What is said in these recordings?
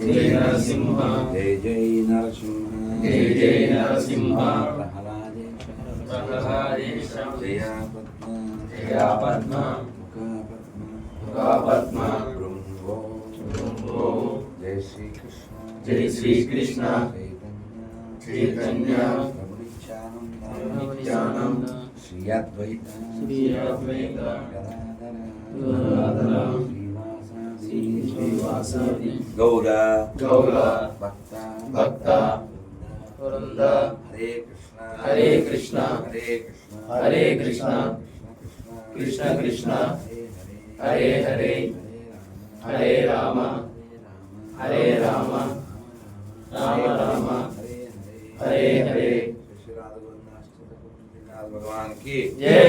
जय नरसिंह जय जय नरसिंह। जय जय नरसिंह। जया पद्मा जया पद्मा मुखा पद्मा ब्रह्मो जय श्री कृष्ण जय श्री कृष्ण चैतन्य। ब्रह्मचानंद श्री अद्वैत श्री अद्वैत గౌర గౌర భక్త భక్త వృంద హరే కృష్ణ హరే కృష్ణ హరే కృష్ణ హరే కృష్ణ కృష్ణ కృష్ణ హరే హరే హరే రామ హరే రామ రామ రామ హరే హరే భగవాన్కి జై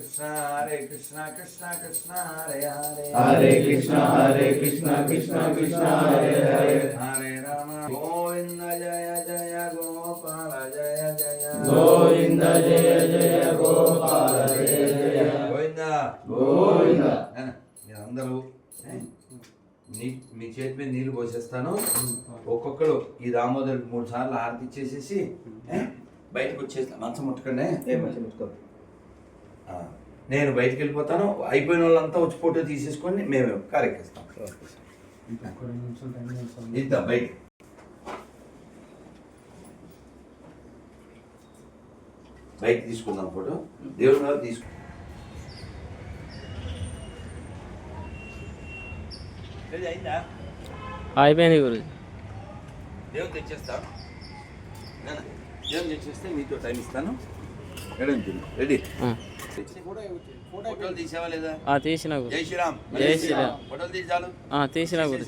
కృష్ణ హరే కృష్ణ కృష్ణ కృష్ణ హరే హరే. హరే కృష్ణ హరే కృష్ణ కృష్ణ కృష్ణ హరే హరే. హరే రామ గోవింద జయ జయ గోపాల జయ జయ. గోవింద జయ జయ గోపాల జయ జయ. గోవింద. గోవింద. ఏ, నీ మీ చేతి మీద నీళ్ళు పోసేస్తాను. ఒక్కొక్కరు ఈ దామోదరుడికి మూడు సార్లు హారతి ఇచ్చేసేసి ఏ, బయటకు వచ్చేస్తా. మంచం ముట్టుకండి ఆ, నేను బయటికి వెళ్ళిపోతాను అయిపోయిన వాళ్ళంతా వచ్చి ఫోటో తీసేసుకొని మేము కారెక్కిస్తాం. ఇద్దాం బయట బయట తీసుకుందాం ఫోటో. దేవుడి మీద తీసుకు అయిపోయింది గురు దేవుని తెచ్చేస్తా. దేవుని తెచ్చేస్తే మీతో టైం ఇస్తాను. రెడీ ఫోటోలు తీసావా లేదా? తీసిన జై శ్రీరామ్. జై శ్రీరామ్. ఫోటోలు తీసాలు ఆ, తీసిన గురు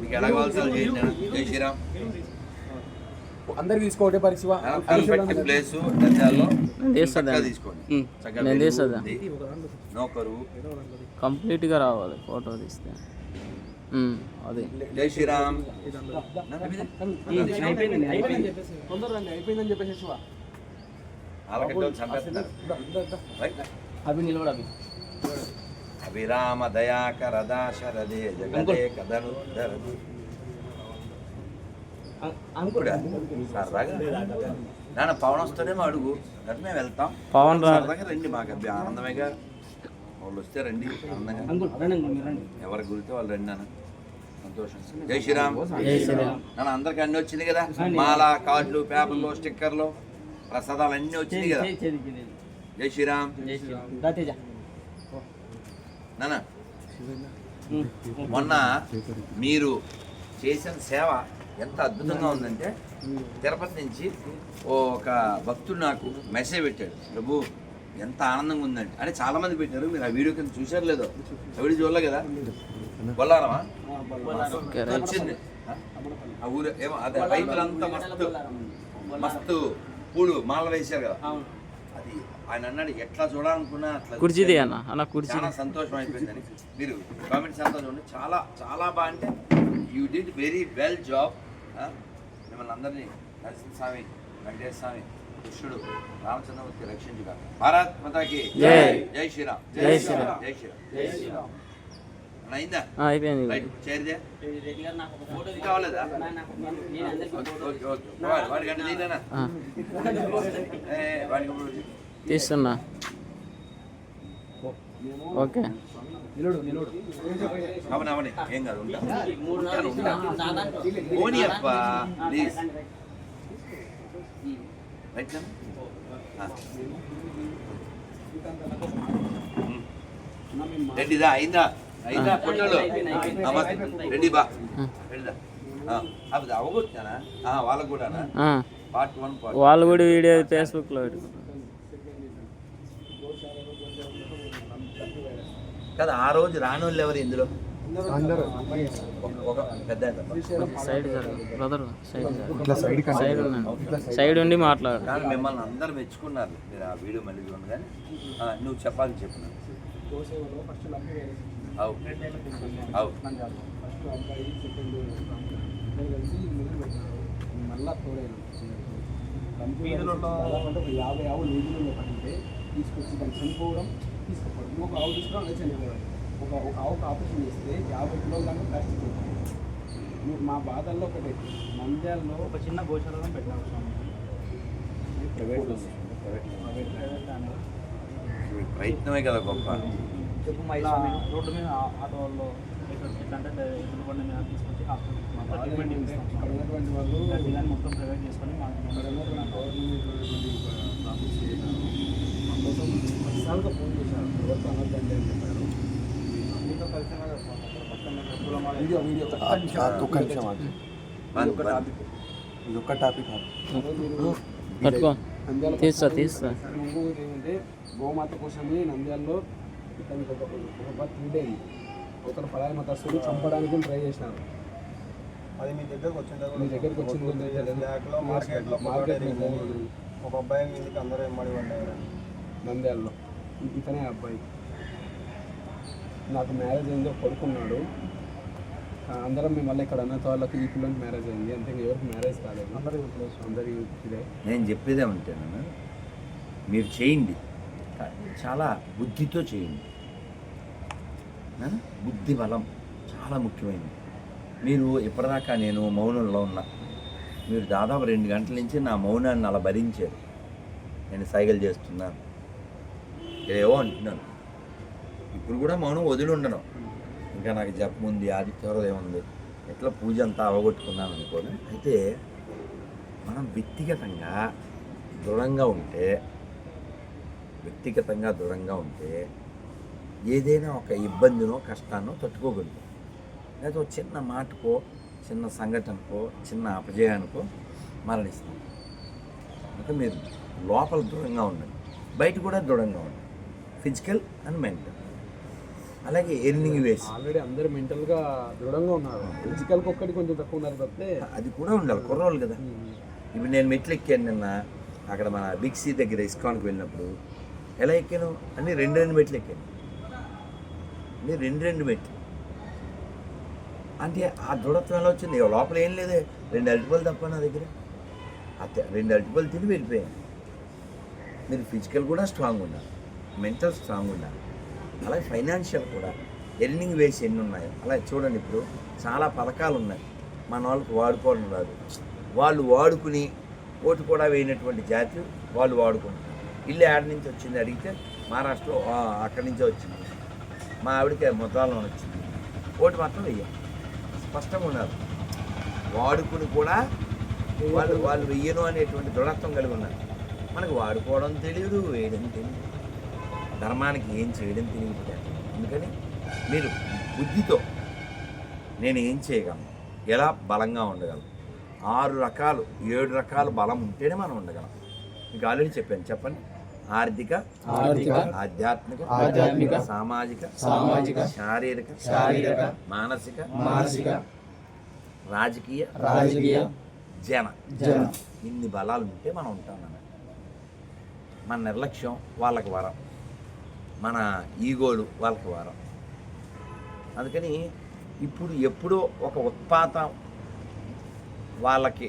మీకు ఎలా కావాల్సి అలా చేయండి నాన్న. జై శ్రీరామ్. అందరికి తీసుకోవటే పరిశివ ప్లేస్ నేను తీస్తా కంప్లీట్గా రావాలి ఫోటో తీస్తే. అదే. జై శ్రీరామ్. అయిపోయిందని చెప్పేసి అవి నిలబడు అవి అభిరామ దయాకర దాశరదే జగదే కదను నాన్న పవన్ వస్తేనేమో అడుగు. అంటే మేము వెళ్తాం. పవన్ సరదాగా రండి మాకు. అబ్బి ఆనందమేగా. వాళ్ళు వస్తే రండి ఆనందంగా. ఎవరి గురితో వాళ్ళు రండి నాన్న. సంతోషం. జై శ్రీరామ్. జై శ్రీరామ్. నాన్న అందరికి అన్ని వచ్చింది కదా? మాల కార్డులు పేపర్లు స్టిక్కర్లు ప్రసాదాలు అన్నీ వచ్చింది కదా? జై శ్రీరామ్. నాన్న మొన్న మీరు చేసిన సేవ ఎంత అద్భుతంగా ఉందంటే తిరుపతి నుంచి ఓ ఒక భక్తుడు నాకు మెసేజ్ పెట్టాడు ప్రభు ఎంత ఆనందంగా ఉందంటే అంటే చాలా మంది పెట్టారు మీరు ఆ వీడియో కింద చూసారు లేదో? ఎవరి చూడలే కదా? బొల్లారమా. వచ్చింది. ఆ ఊరు ఏమో అదే రైతులంతా మస్తు మస్తు పూలు మాల వేశారు కదా. అది ఆయన అన్నాడు ఎట్లా చూడాలనుకున్నా అట్లా కుర్చీది అన్న అన్న కుర్చీ. చాలా సంతోషం అయిపోయిందని. మీరు కామెంట్స్ అంతా చూడండి. చాలా చాలా బాగా అంటే you did very well job మిమ్మల్ని అందరినీ నరసింహస్వామి వెంకటేశ్వర స్వామి కృష్ణుడు రామచంద్రమూర్తి రక్షించుగా భారత్ మాతాకి జై. శ్రీరామ్. జై శ్రీరామ్. జై శ్రీరామ్. జై శ్రీరామ్. అన్న, అయిందా? ఆ, అయిపోయింది. రైట్ గురు చేరిదే కావాలేదా? Okay okay okay. వాడి- వాడి గంట తీయలేనా ఆ, ఏ, వాడికి ఇప్పుడు తీస్తున్నా. ఓకే. అవునవునే ఏం కాదు ఉంటాను ఉంటాను అప్ప ప్లీజ్ రెడ్డిదా అయిందా అయిందా ఫోటోలు రెడ్డి బా రెడ్డిదా అవి అవగొచ్చానా వాళ్ళకు కూడా పార్ట్ వన్ వాళ్ళు కూడా వీడియో ఫేస్బుక్లో కదా ఆ రోజు రానోళ్ళు ఎవరు ఇందులో? ఒక- ఒక పెద్ద ఆయన. తప్ప. సైడ్ జరగదు బ్రదర్ సైడ్ జరగదు సైడ్ ఉండండి సైడ్ ఉండి మాట్లాడు. కానీ మిమ్మల్ని అందరూ మెచ్చుకున్నారు. మీరు ఆ వీడియో మళ్ళీ చూడండి కానీ. నువ్వు చెప్పాలని చెప్పిన. గోసేవలో ఫస్ట్ లబ్బి వేరేసి అవు. అవు. ఫస్ట్ అబ్బాయి సెకండ్ ఇద్దరు కలిసి మొదలు పెట్టినారు మళ్ళా తోడైన కంపెనీలో దాదాపు ఒక యాభై ఆవులు నీటిలో పట్టితే తీసుకొచ్చి దాన్ని చనిపోవడం తీసుకుపోవడం ఇంకొక ఆవు తీసుకురావడం అదే చనిపోవడం ఒక ఒక ఆవుకు ఆపరేషన్ చేస్తే యాభై కిలోల దాకా ప్లాస్టిక్ మీరు మా బాధల్లో ఒకటి నంద్యాలలో ఒక చిన్న గోశాలను పెట్టాము స్వామి. ప్రైవేట్ ప్రయత్నమే కదా గొప్ప. చెప్పు మా రోడ్డు మీద ఆటో వాళ్ళు ఎట్లా అంటే ఎదురు బండి మీద తీసుకొచ్చి హాస్పిటల్ ట్రీట్మెంట్ ఇస్తాం ఇక్కడ ఉన్నటువంటి వాళ్ళు దాన్ని మొత్తం ప్రైవేట్ చేసుకొని మాకు ఇక్కడ ఉన్నటువంటి గవర్నమెంట్ మా కోసం పదిసార్లుగా ఫోన్ చేశాను ఎవరితో అనొద్దండి అని చెప్పారు మీతో కలిసి పక్కన వీడియో వీడియో ఒక్క నిమిషం ఆగు. బంద్, ఇది ఒక్క టాపిక్ పట్టుకో తీస్తా తీస్తా ఇంకొకటి ఏంటంటే గోమాత కోసమే నంద్యాలలో ఇతనికి ఒక ఒక త్రీ ఒకరు పరాయి మతస్థులు చంపడానికి ట్రై చేసినారు అది మీ దగ్గరకు వచ్చిందా మీ దగ్గరికి వచ్చిందో తెలియదు. మార్కెట్లో మార్కెట్ ఒక అబ్బాయి మీదకి అందరూ ఎమ్మడి పడ్డారు నంద్యాలలో. ఇతనే అబ్బాయి. నాకు మ్యారేజ్ అయింది ఒక కొడుకున్నాడు అందరం మేము మళ్ళీ ఇక్కడ అన్నతో వాళ్ళకి ఈ పిల్లలకి మ్యారేజ్ అయింది. అంతే ఎవరికి మ్యారేజ్ కాలేదు. అందరి అందరి ఇదే. నేను చెప్పేదే ఉంటాను మీరు చేయండి. చాలా బుద్ధితో చేయండి? బుద్ధి బలం చాలా ముఖ్యమైనది. మీరు ఇప్పటిదాకా నేను మౌనంలో ఉన్నా మీరు దాదాపు రెండు గంటల నుంచి నా మౌనాన్ని అలా భరించారు. నేను సైకిల్ చేస్తున్నాను ఏవో అంటున్నాను. ఇప్పుడు కూడా మౌనం వదిలి ఉండను ఇంకా నాకు జపం ఉంది ఆదిత్య హృదయం ఉంది ఎట్లా పూజ అంతా అవగొట్టుకున్నాను అనుకోని. అయితే మనం వ్యక్తిగతంగా దృఢంగా ఉంటే వ్యక్తిగతంగా దృఢంగా ఉంటే ఏదైనా ఒక ఇబ్బందినో కష్టాన్నో తట్టుకోగలుగుతాం. లేదా ఒక చిన్న మాటకో చిన్న సంఘటనకో చిన్న అపజయానికో మరణిస్తాం. అంటే మీరు లోపల దృఢంగా ఉండండి. బయట కూడా దృఢంగా ఉండండి. Physical and mental. అలాగే ఎర్నింగ్ వేసి. ఆల్రెడీ అందరు మెంటల్గా దృఢంగా ఉన్నారు. ఫిజికల్కి ఒక్కటి కొంచెం తక్కువ ఉన్నారు తప్పితే అది కూడా ఉండాలి. కుర్రోళ్ళు కదా. ఇప్పుడు నేను మెట్లు ఎక్కాను నిన్న అక్కడ మన బిగ్ సి దగ్గర ఇస్కాన్కి వెళ్ళినప్పుడు. ఎలా ఎక్కాను? అన్ని రెండు రెండు మెట్లు ఎక్కాను. అన్ని రెండు రెండు మెట్లు. అంటే ఆ దృఢత్వం ఎలా వచ్చింది? లోపల ఏం లేదే. రెండు అరటిపళ్ళు తప్ప నా దగ్గర. అతే రెండు అరటిపళ్ళు తిని వెళ్ళిపోయాను. మీరు ఫిజికల్ కూడా స్ట్రాంగ్ ఉండాలి. మెంటల్ స్ట్రాంగ్ ఉండాలి. అలాగే ఫైనాన్షియల్ కూడా. ఎర్నింగ్ వేసి ఎన్ని ఉన్నాయో అలా చూడండి ఇప్పుడు చాలా పథకాలు ఉన్నాయి. మన వాళ్ళకి వాడుకోవడం రాదు. వాళ్ళు వాడుకుని ఓటు కూడా వేయనటువంటి జాతి వాళ్ళు వాడుకుంటారు ఇల్లు ఆడ నుంచి వచ్చింది అడిగితే మహారాష్ట్రలో అక్కడి నుంచే వచ్చింది. మా ఆవిడకి ముద్రాలలో వచ్చింది. ఓటు మాత్రం వెయ్యాలి స్పష్టంగా ఉన్నారు వాడుకుని కూడా వాళ్ళు వాళ్ళు వెయ్యను అనేటువంటి దృఢత్వం కలిగి ఉన్నారు మనకు వాడుకోవడం తెలియదు వేయడం తెలియదు ధర్మానికి ఏం చేయడం తెలియదు అందుకని మీరు బుద్ధితో నేను ఏం చేయగలను? ఎలా బలంగా ఉండగలను? ఆరు రకాలు ఏడు రకాల బలం ఉంటేనే మనం ఉండగలం. మీకు ఆల్రెడీ చెప్పాను. చెప్పండి. ఆర్థిక ఆర్థిక, ఆధ్యాత్మిక ఆధ్యాత్మిక, సామాజిక సామాజిక, శారీరక శారీరక, మానసిక మానసిక, రాజకీయ రాజకీయ, జన. జన. ఇన్ని బలాలు ఉంటే మనం ఉంటాం మన నిర్లక్ష్యం వాళ్ళకి వరం. మన ఈగోలు వాళ్ళకి వారం. అందుకని ఇప్పుడు ఎప్పుడో ఒక ఉత్పాతం వాళ్ళకి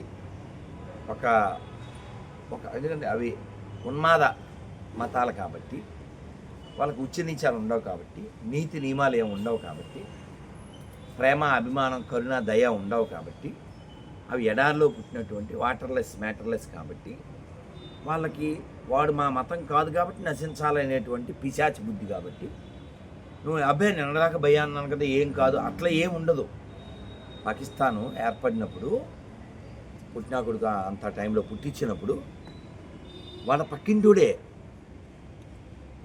ఒక ఒక ఎందుకంటే అవి ఉన్మాద మతాలు కాబట్టి వాళ్ళకి ఉచ్చరించాలు ఉండవు కాబట్టి నీతి నియమాలు ఏమి ఉండవు కాబట్టి ప్రేమ అభిమానం కరుణ దయ ఉండవు కాబట్టి అవి ఎడారిలో పుట్టినటువంటి వాటర్లెస్ మ్యాటర్లెస్ కాబట్టి వాళ్ళకి వాడు మా మతం కాదు కాబట్టి నశించాలనేటువంటి పిశాచి బుద్ధి కాబట్టి నువ్వు అబ్బాయి నిన్నదాకా భయ అన్నాను కదా ఏం కాదు అట్లా ఏం ఉండదు. పాకిస్తాను ఏర్పడినప్పుడు పుట్టినా కొడుకు అంత టైంలో పుట్టించినప్పుడు వాళ్ళ పక్కింటోడే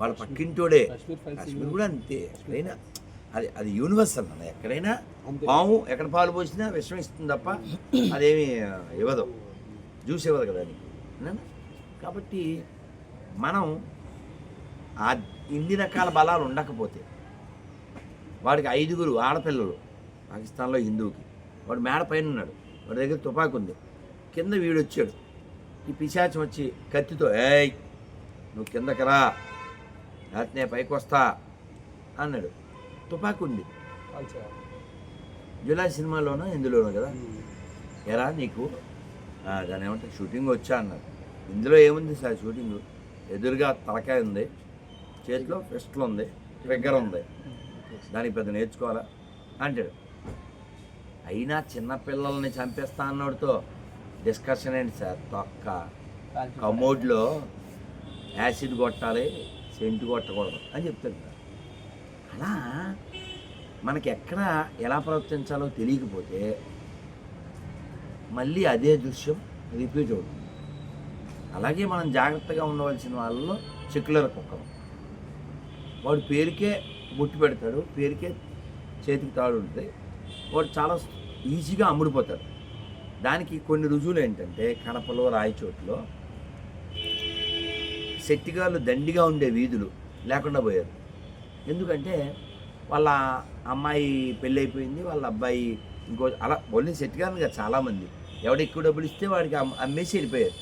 వాళ్ళ పక్కింటోడే కాశ్మీర్ కూడా అంతే ఎక్కడైనా అది అది యూనివర్సల్ అన్న ఎక్కడైనా. పాము ఎక్కడ పాలు పోసినా విషం ఇస్తుంది తప్ప అదేమి ఇవ్వదు. జ్యూస్ ఇవ్వదు కదా నీకు? కాబట్టి మనం ఆ ఇన్ని రకాల బలాలు ఉండకపోతే వాడికి ఐదుగురు ఆడపిల్లలు పాకిస్తాన్లో హిందువుకి వాడు మేడ పైన ఉన్నాడు వాడి దగ్గర తుపాకు ఉంది కింద వీడు వచ్చాడు ఈ పిశాచం వచ్చి కత్తితో ఏయ్ నువ్వు కిందకి రా లేకపోతే పైకి వస్తా అన్నాడు. తుపాకు ఉంది. కాల్చేయాలి. జులై సినిమాలోనో ఇందులోనో కదా? ఎరా నీకు దాని ఏమంటే షూటింగ్ వచ్చా అన్నారు. ఇందులో ఏముంది సార్ షూటింగ్? ఎదురుగా తలకాయ ఉంది చేతిలో పిస్టల్ ఉంది ట్రిగ్గర్ ఉంది. దానికి పెద్ద నేర్చుకోవాలా? అంటాడు. అయినా చిన్నపిల్లల్ని చంపేస్తా అన్నోడితో డిస్కషన్ ఏంటి సార్? తొక్క. కమోడ్లో యాసిడ్ కొట్టాలి సెంటు కొట్టకూడదు అని చెప్తాడు సార్. అలా మనకి ఎక్కడ ఎలా ప్రవర్తించాలో తెలియకపోతే మళ్ళీ అదే దృశ్యం రిపీట్ అవుతుంది. అలాగే మనం జాగ్రత్తగా ఉండవలసిన వాళ్ళలో చెక్యులర్ కుక్కలు వాడు పేరుకే బొట్టు పెడతాడు పేరుకే చేతికి తాడు ఉంటుంది. వాడు చాలా ఈజీగా అమ్ముడిపోతాడు. దానికి కొన్ని రుజువులు ఏంటంటే కడపలో రాయచోట్లో శక్తిగాళ్ళు దండిగా ఉండే వీధులు లేకుండా పోయారు. ఎందుకంటే వాళ్ళ అమ్మాయి పెళ్ళి అయిపోయింది వాళ్ళ అబ్బాయి ఇంకో అలా ఓన్లీ శెట్టిగాళ్ళు కదా చాలామంది. ఎవడెక్కువ డబ్బులు ఇస్తే వాడికి అమ్మేసి వెళ్ళిపోయారు.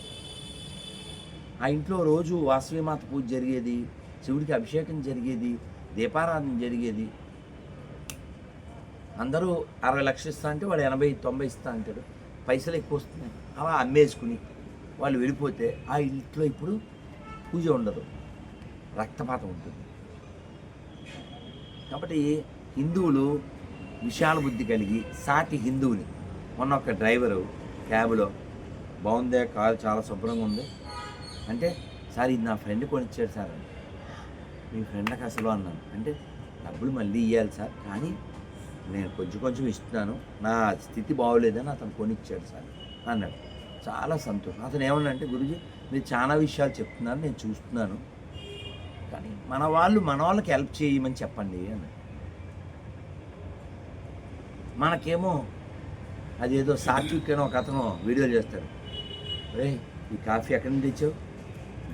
ఆ ఇంట్లో రోజు వాసవిమాత పూజ జరిగేది శివుడికి అభిషేకం జరిగేది దీపారాధన జరిగేది. అందరూ అరవై లక్షలు ఇస్తా అంటే వాడు ఎనభై తొంభై ఇస్తా అంటాడు. పైసలు ఎక్కువ వస్తున్నాయి. అలా అమ్మేసుకుని వాళ్ళు వెళ్ళిపోతే ఆ ఇంట్లో ఇప్పుడు పూజ ఉండదు. రక్తపాతం ఉంటుంది. కాబట్టి హిందువులు విశాల బుద్ధి కలిగి సాటి హిందువుని. మొన్న ఒక డ్రైవరు క్యాబ్లో బాగుందే కారు చాలా శుభ్రంగా ఉంది. అంటే సార్ ఇది నా ఫ్రెండ్ కొనిచ్చాడు సార్ అని. మీ ఫ్రెండ్కి అసలు అన్నాను. అంటే డబ్బులు మళ్ళీ ఇవ్వాలి సార్ కానీ నేను కొంచెం కొంచెం ఇస్తున్నాను. నా స్థితి బాగోలేదని అతను కొనిచ్చాడు సార్ అన్నాడు. చాలా సంతోషం. అతను ఏమన్నా అంటే గురుజీ మీరు చాలా విషయాలు చెప్తున్నారు నేను చూస్తున్నాను. కానీ మన వాళ్ళు మన వాళ్ళకి హెల్ప్ చేయమని చెప్పండి అని మనకేమో అదేదో సాత్విక్ అని ఒక అతను వీడియోలు చేస్తాడు. రే ఈ కాఫీ ఎక్కడి నుంచి తెచ్చావు?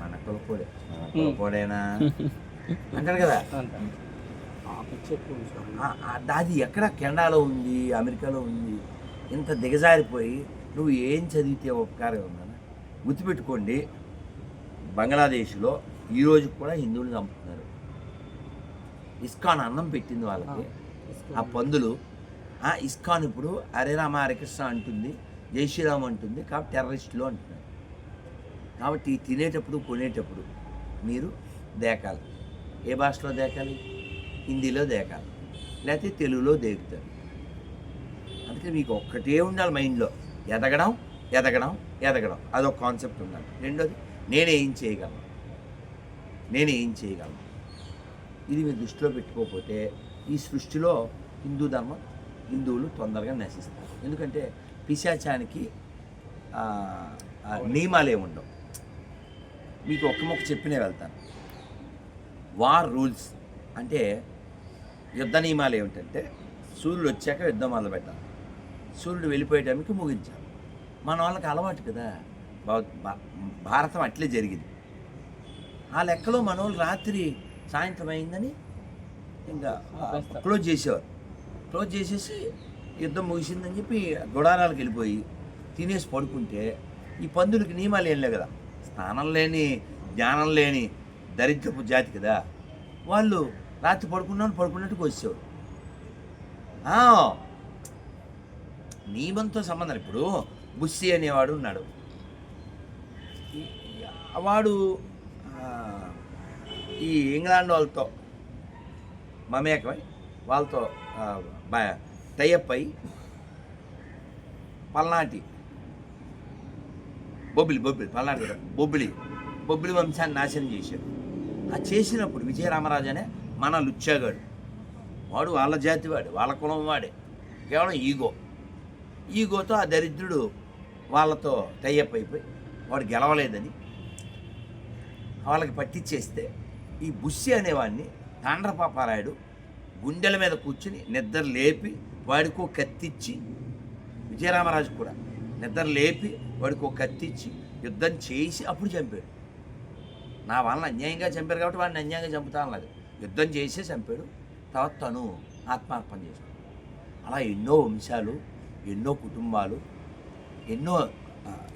మన కులపోడే మన కులపోడేనా అంటాడు కదా. దాది ఎక్కడ కెనడాలో ఉంది అమెరికాలో ఉంది ఇంత దిగజారిపోయి నువ్వు ఏం చదివితే ఉపకారం ఉందన్న గుర్తుపెట్టుకోండి బంగ్లాదేశ్లో ఈ రోజు కూడా హిందువులు చంపుతున్నారు. ఇస్కాన్ అన్నం పెట్టింది వాళ్ళకి. ఆ పందులు ఆ ఇస్కాన్ ఇప్పుడు హరే రామ హరే కృష్ణ అంటుంది జై శ్రీరామ్ అంటుంది కాబట్టి టెర్రరిస్టులు అంటున్నారు. కాబట్టి తినేటప్పుడు కొనేటప్పుడు మీరు దేకాలి. ఏ భాషలో దేకాలి? హిందీలో దేకాలి. లేకపోతే తెలుగులో దేగుతారు అందుకే మీకు ఒక్కటే ఉండాలి మైండ్లో. ఎదగడం ఎదగడం ఎదగడం. అదొక కాన్సెప్ట్ ఉండాలి. రెండోది నేనేం చేయగలను? నేనేం చేయగలను? ఇది మీరు దృష్టిలో పెట్టుకోకపోతే ఈ సృష్టిలో హిందూ ధర్మం హిందువులు తొందరగా నశిస్తారు. ఎందుకంటే పిశాచానికి నియమాలు ఆ, నియమాలే ఉండవు మీకు ఒక్క మొక్క చెప్పినే వెళ్తాను. వార్ రూల్స్ అంటే యుద్ధ నియమాలు ఏమిటంటే సూర్యుడు వచ్చాక యుద్ధం మొదలు పెట్టాలి. సూర్యుడు వెళ్ళిపోయేటానికి ముగించాలి. మన వాళ్ళకి అలవాటు కదా. భారతం అట్లే జరిగింది. ఆ లెక్కలో మన వాళ్ళు రాత్రి సాయంత్రం అయిందని ఇంకా క్లోజ్ చేసేవారు. క్లోజ్ చేసేసి యుద్ధం ముగిసిందని చెప్పి గుడారాలకు వెళ్ళిపోయి తినేసి పడుకుంటే ఈ పందులకి నియమాలు ఏం లేవు కదా. స్నానం లేని జ్ఞానం లేని దరిద్రపు జాతి కదా. వాళ్ళు రాత్రి పడుకున్నాను పడుకున్నట్టుకు వచ్చేవాడు నియమంతో సంబంధం ఇప్పుడు బుస్సి అనేవాడు ఉన్నాడు. వాడు ఈ ఇంగ్లాండ్ వాళ్ళతో మమేకమై వాళ్ళతో టైఅప్ అయి పల్నాటి బొబ్బిలి బొబ్బిలి పల్నాడు బొబ్బిలి. బొబ్బిలి వంశాన్ని నాశనం చేశాడు. ఆ చేసినప్పుడు విజయరామరాజు అనే మన లుచ్చాగాడు. వాడు వాళ్ళ జాతి వాడు వాళ్ళ కులం వాడే. కేవలం ఈగో. ఈగోతో ఆ దరిద్రుడు వాళ్ళతో టైఅప్ అయిపోయి వాడు గెలవలేదని వాళ్ళకి పట్టించేస్తే ఈ బుస్సి అనేవాడిని తాండ్రపాపారాయుడు గుండెల మీద కూర్చుని నిద్ర లేపి వాడికో కత్తిచ్చి విజయరామరాజు కూడా నిద్ర లేపి వాడికి ఒక కత్తిచ్చి యుద్ధం చేసి అప్పుడు చంపాడు. నా వలన అన్యాయంగా చంపారు కాబట్టి వాడిని అన్యాయంగా చంపుతా అన్నది యుద్ధం చేసే చంపాడు. తర్వాత తను ఆత్మార్పణ చేశాడు. అలా ఎన్నో వంశాలు ఎన్నో కుటుంబాలు ఎన్నో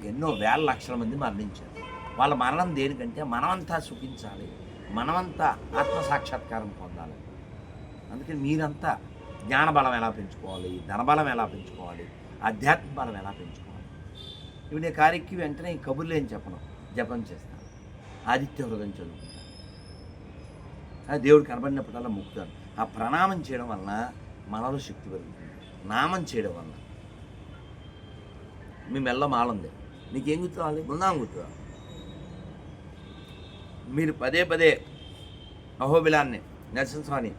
ఎన్నో వేల లక్షల మంది మరణించారు. వాళ్ళ మరణం దేనికంటే మనమంతా సుఖించాలి మనమంతా ఆత్మ సాక్షాత్కారం పొందాలి. అందుకని మీరంతా జ్ఞానబలం ఎలా పెంచుకోవాలి ధనబలం ఎలా పెంచుకోవాలి ఆధ్యాత్మ బలం ఎలా పెంచుకోవాలి? ఇవి నేను కారెక్కి వెంటనే ఈ కబుర్లు ఏం చెప్పను. జపం చేస్తాను. ఆదిత్య హృదయం చదువుకుంటాను. ఆ దేవుడు కనబడినప్పుడల్లా ముక్కుతాను. ఆ ప్రణామం చేయడం వలన మనలో శక్తి పెరుగుతుంది. నామం చేయడం వలన. మీ మెల్ల మాలుంది నీకేం గుర్తురావాలి బృందాం గుర్తురావాలి మీరు పదే పదే అహోబిలాన్ని నరసింహస్వామిని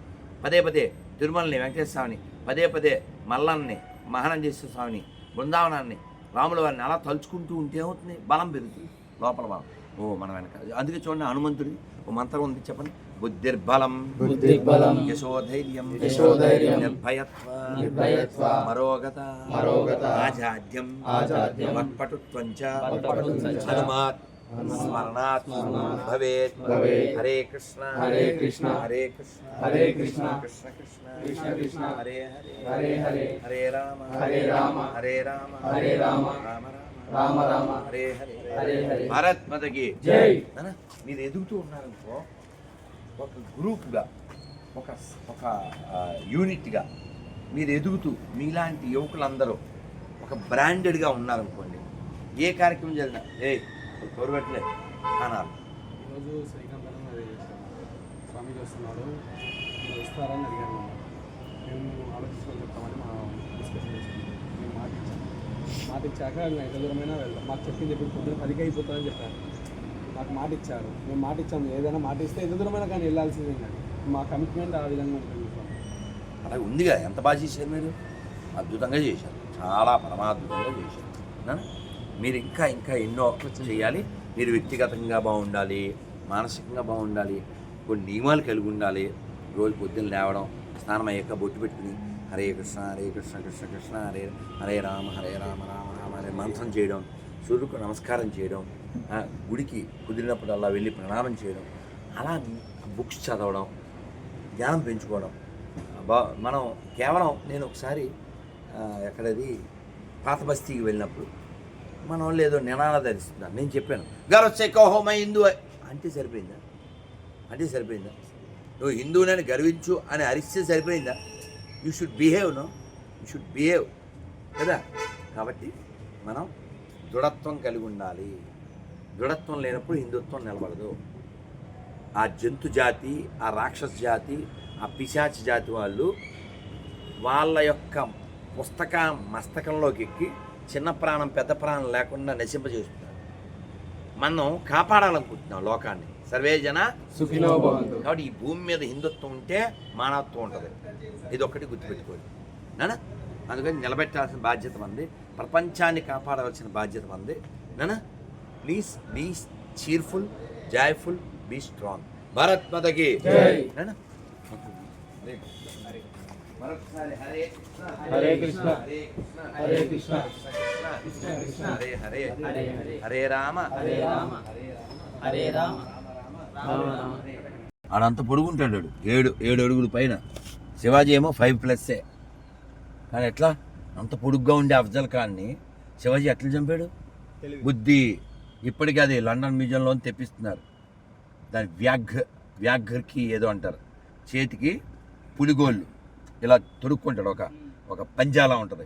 పదే పదే తిరుమలని వెంకటేశ్వర స్వామిని పదే పదే మల్లన్ని మహానంజేశ్వర స్వామిని బృందావనాన్ని రాముల వారిని అలా తలుచుకుంటూ ఉంటే ఏమవుతుంది? బలం పెరుగుతుంది లోపల బలం. ఓ మన వెనక. అందుకే చూడండి హనుమంతుడి ఓ మంత్రం ఉంది చెప్పండి. బుద్ధిర్బలం బుద్ధిర్బలం యశోధైర్యం యశోధైర్యం నిర్భయత్వ నిర్భయత్వ మరోగత మరోగత ఆజాద్యం ఆజాద్యం వక్పటుత్వం చ హనుమాత్ స్మరణాత్ భవేత్ భవేత్ హరే కృష్ణ హరే కృష్ణ హరే కృష్ణ హరే కృష్ణ కృష్ణ కృష్ణ కృష్ణ కృష్ణ హరే హరే హరే హరే హరే రామ హరే రామ హరే రామ హరే రామ రామ రామ రామ హరే హరే హరే హరే భారత్ మాతకి జై మీరు ఎదుగుతూ ఉన్నారనుకో ఒక గ్రూప్గా ఒక ఒక యూనిట్గా మీరు ఎదుగుతూ మీలాంటి యువకులందరూ ఒక బ్రాండెడ్గా ఉన్నారనుకోండి ఏ కార్యక్రమం జరిగినా ఏ ఎవరు పెట్టలే? అన్నారు. ఈరోజు శ్రీకాంతరం అది స్వామిజీ వస్తున్నాడు మీరు వస్తారని అడిగాను మేము ఆలోచించుకొని చెప్తామని మా డిస్కషన్ చేసుకున్నాం మేము మాట ఇచ్చాం మాట ఇచ్చాక మేము ఎంత దూరమైనా వెళ్తాం మాకు చెప్పింది ఇప్పుడు పొద్దున పదికి అయిపోతుందని చెప్పారు. మాకు మాట ఇచ్చారు మేము మాట ఇచ్చాము ఏదైనా మాట ఇస్తే ఎంత దూరమైనా కానీ వెళ్ళాల్సిందే కానీ మా కమిట్మెంట్ ఆ విధంగా ఉంటుంది అలాగే ఉందిగా. ఎంత బాగా చేశారు మీరు? అద్భుతంగా చేశారు. చాలా పరమాద్భుతంగా చేశారు. మీరు ఇంకా ఇంకా ఎన్నో చేయాలి. మీరు వ్యక్తిగతంగా బాగుండాలి మానసికంగా బాగుండాలి కొన్ని నియమాలు కలిగి ఉండాలి. రోజు పొద్దున్న లేవడం స్నానం అయ్యాక బొట్టు పెట్టుకుని హరే కృష్ణ హరే కృష్ణ కృష్ణ కృష్ణ హరే హరే రామ హరే రామ రామ రామ హరే మంత్రం చేయడం సూర్యుడికి నమస్కారం చేయడం గుడికి కుదిరినప్పుడల్లా వెళ్ళి ప్రణామం చేయడం అలా బుక్స్ చదవడం జ్ఞానం పెంచుకోవడం. బా మనం కేవలం నేను ఒకసారి ఎక్కడది పాత బస్తీకి వెళ్ళినప్పుడు మన వాళ్ళు ఏదో నినాద ధరిస్తున్నారు. నేను చెప్పాను. గర్వసే కహోమ హిందూ అంటే సరిపోయిందా? అంటే సరిపోయిందా? నువ్వు హిందువునని గర్వించు అని అరిస్తే సరిపోయిందా? You should behave no you should behave కదా? కాబట్టి మనం దృఢత్వం కలిగి ఉండాలి. దృఢత్వం లేనప్పుడు హిందుత్వం నిలబడదు. ఆ జంతు జాతి ఆ రాక్షస జాతి ఆ పిశాచి జాతి వాళ్ళు వాళ్ళ యొక్క పుస్తక మస్తకంలోకి ఎక్కి చిన్న ప్రాణం పెద్ద ప్రాణం లేకుండా నశింపజేస్తున్నారు మనం కాపాడాలనుకుంటున్నాం లోకాన్ని. సర్వే జన సుఖినో భవంతు. కాబట్టి ఈ భూమి మీద హిందుత్వం ఉంటే మానవత్వం ఉంటుంది ఇది ఒక్కటి గుర్తుపెట్టుకోండి. నానా? అందుకని నిలబెట్టాల్సిన బాధ్యత మంది ప్రపంచాన్ని కాపాడవలసిన బాధ్యత మంది నానా? Please be cheerful joyful be strong. Bharat. నానా? మరొకసారి హరే కృష్ణ హరే కృష్ణ హరే కృష్ణ హరే కృష్ణ. కృష్ణ కృష్ణ హరే హరే హరే హరే. హరే రామ హరే రామ. హరే రామ రామ రామ ఆడంత పొడుగుంటాడు. ఏడు ఏడు అడుగుల పైన. శివాజీ ఏమో ఫైవ్ ప్లస్సే కానీ ఎట్లా? అంత పొడుగ్గా ఉండే అఫ్జల్ ఖాన్ని శివాజీ ఎట్లా చంపాడు? బుద్ధి. ఇప్పటికీ అది లండన్ మ్యూజియంలో తెప్పిస్తున్నారు. దాని వ్యాఘ్ర వ్యాఘ్రకి ఏదో అంటారు. చేతికి పులిగోళ్ళు. ఇలా తొడుక్కుంటాడు. ఒక ఒక పంజాలా ఉంటుంది.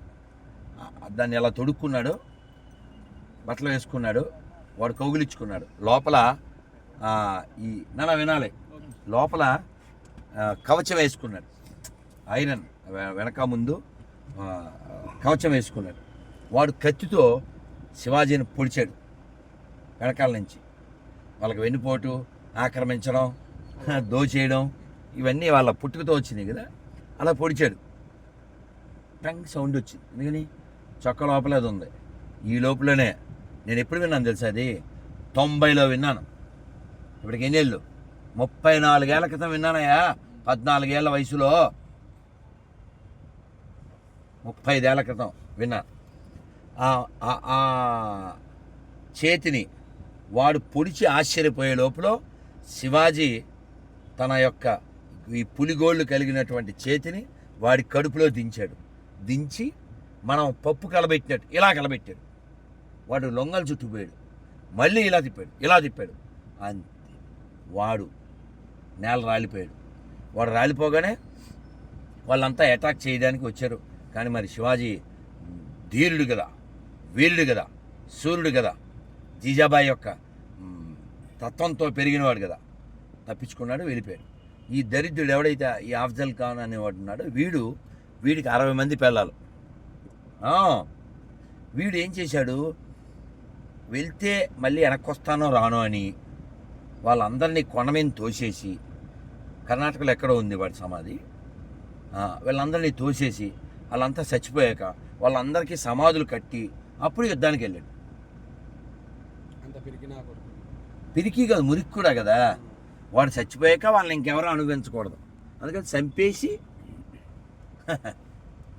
దాన్ని ఎలా తొడుక్కున్నాడు బట్టలు వేసుకున్నాడు వాడు కౌగిలించుకున్నాడు. లోపల ఈ నన్న వినాలి. లోపల కవచం వేసుకున్నాడు. ఐరన్ వెనక ముందు కవచం వేసుకున్నాడు. వాడు కత్తితో శివాజీని పొడిచాడు. వెనకాల నుంచి. వాళ్ళకి వెన్నుపోటు ఆక్రమించడం దోచేయడం ఇవన్నీ వాళ్ళ పుట్టుకతో వచ్చినాయి కదా. అలా పొడిచాడు. టంగ్ సౌండ్ వచ్చింది. ఎందుకని? చొక్క లోపల అది ఉంది. ఈ లోపలనే. నేను ఎప్పుడు విన్నాను తెలుసా అది? తొంభైలో విన్నాను. ఇప్పటికి ఎన్ని ఏళ్ళు? ముప్పై నాలుగేళ్ళ క్రితం విన్నానయ్యా. పద్నాలుగేళ్ళ వయసులో. ముప్పై ఐదేళ్ళ క్రితం విన్నాను. ఆ- ఆ చేతిని వాడు పొడిచి ఆశ్చర్యపోయే లోపల శివాజీ తన యొక్క ఈ పులిగోళ్ళు కలిగినటువంటి చేతిని వాడి కడుపులో దించాడు. దించి మనం పప్పు కలబెట్టినట్టు ఇలా కలబెట్టాడు. వాడు లొంగలు చుట్టుపోయాడు మళ్ళీ ఇలా తిప్పాడు ఇలా తిప్పాడు. అంతే. వాడు నేల రాలిపోయాడు. వాడు రాలిపోగానే వాళ్ళంతా అటాక్ చేయడానికి వచ్చారు. కానీ మరి శివాజీ ధీరుడు కదా వీరుడు కదా సూర్యుడు కదా జీజాబాయి యొక్క తత్వంతో పెరిగినవాడు కదా. తప్పించుకున్నాడు వెళ్ళిపోయాడు. ఈ దరిద్రుడు ఎవడైతే ఈ అఫ్జల్ ఖాన్ అనేవాడు ఉన్నాడో వీడు వీడికి అరవై మంది పిల్లలు. వీడు ఏం చేశాడు? వెళ్తే మళ్ళీ వెనక్కి వస్తానో రానో అని వాళ్ళందరినీ కొండ మీద తోసేసి కర్ణాటకలో ఎక్కడో ఉంది వాడి సమాధి. వీళ్ళందరినీ తోసేసి వాళ్ళంతా చచ్చిపోయాక వాళ్ళందరికీ సమాధులు కట్టి అప్పుడు యుద్ధానికి వెళ్ళాడు. పిరికి కాదు మురికి కూడా కదా? వాడు చచ్చిపోయాక వాళ్ళని ఇంకెవరూ అనుభవించకూడదు. అందుకని చంపేసి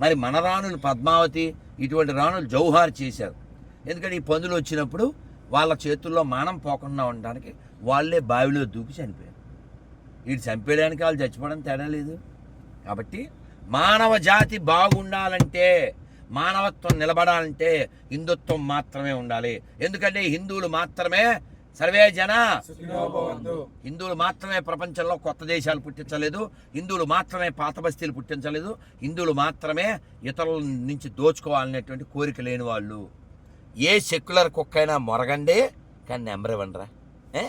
మరి మన రాణులు పద్మావతి ఇటువంటి రాణులు జౌహార్ చేశారు. ఎందుకంటే ఈ పందులు వచ్చినప్పుడు వాళ్ళ చేతుల్లో మానం పోకుండా ఉండడానికి వాళ్ళే బావిలో దూకి చనిపోయారు. వీడు చంపేయడానికి వాళ్ళు చచ్చిపోవడం తేడా లేదు. కాబట్టి మానవ జాతి బాగుండాలంటే మానవత్వం నిలబడాలంటే హిందుత్వం మాత్రమే ఉండాలి. ఎందుకంటే హిందువులు మాత్రమే సర్వే జన హిందువులు మాత్రమే ప్రపంచంలో కొత్త దేశాలు పుట్టించలేదు హిందువులు మాత్రమే పాత బస్తీలు పుట్టించలేదు హిందువులు మాత్రమే ఇతరుల నుంచి దోచుకోవాలనేటువంటి కోరిక లేని వాళ్ళు. ఏ సెక్యులర్ కుక్కైనా మొరగండి కానీ నెంబర్ ఇవ్వండిరా. ఏ?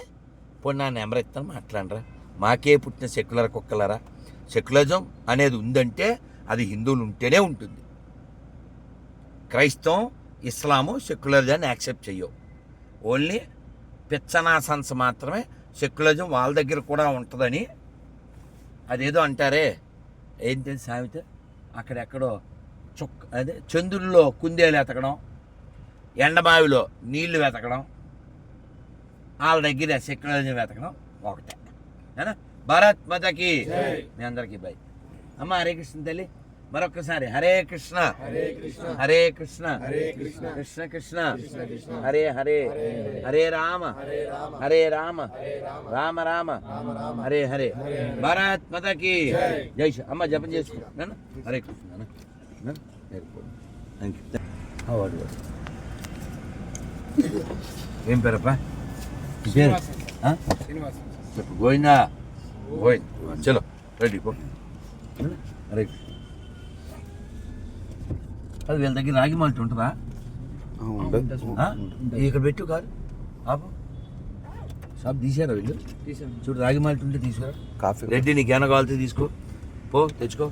ఇప్పుడు నా నెంబర్ ఇస్తాను మాట్లాడరా. మాకే పుట్టిన సెక్యులర్ కుక్కలరా? సెక్యులరిజం అనేది ఉందంటే అది హిందువులు ఉంటేనే ఉంటుంది. క్రైస్తవం ఇస్లాము సెక్యులరిజాన్ని యాక్సెప్ట్ చెయ్యవు. ఓన్లీ పిచ్చనాసన్స్ మాత్రమే సెక్యులరిజం వాళ్ళ దగ్గర కూడా ఉంటుందని అదేదో అంటారే. ఏంటి సామెత? అక్కడెక్కడో చుక్క అదే చంద్రుల్లో కుందేలు ఎతకడం ఎండమావిలో నీళ్ళు వెతకడం వాళ్ళ దగ్గర సెక్యులరిజం వెతకడం ఒకటే. భారత్ మతకి. మీ అందరికీ బై. అమ్మ హరే కృష్ణ తల్లి. మరొకసారి హరే కృష్ణ. హరే కృష్ణ. కృష్ణ. కృష్ణ. హరే హరే. హరే రామ. హరే రామ. రామ. రామ. హరే హరే. భారత్ మతకి జై. శ్రీ- అమ్మ జపం చేసుకో. నాన్న. హరే కృష్ణ. థ్యాంక్ యూ ఏం పేరప్పా? పేరు? చెప్పు. గోవిందా? గోవింద్. చలో. రెడీ పో. హరే కృష్ణ. అది వీళ్ళ దగ్గర రాగి మాల్ట్ ఉంటుందా? ఇక్కడ పెట్టు కాదు ఆపు. షాప్ తీసారా వీళ్ళు? చూడు రాగి మాల్ట్ ఉంటే తీసుకురా. కాఫీ రెడ్డి నీకు ఏమైనా కావాలితే తీసుకో. పో తెచ్చుకో.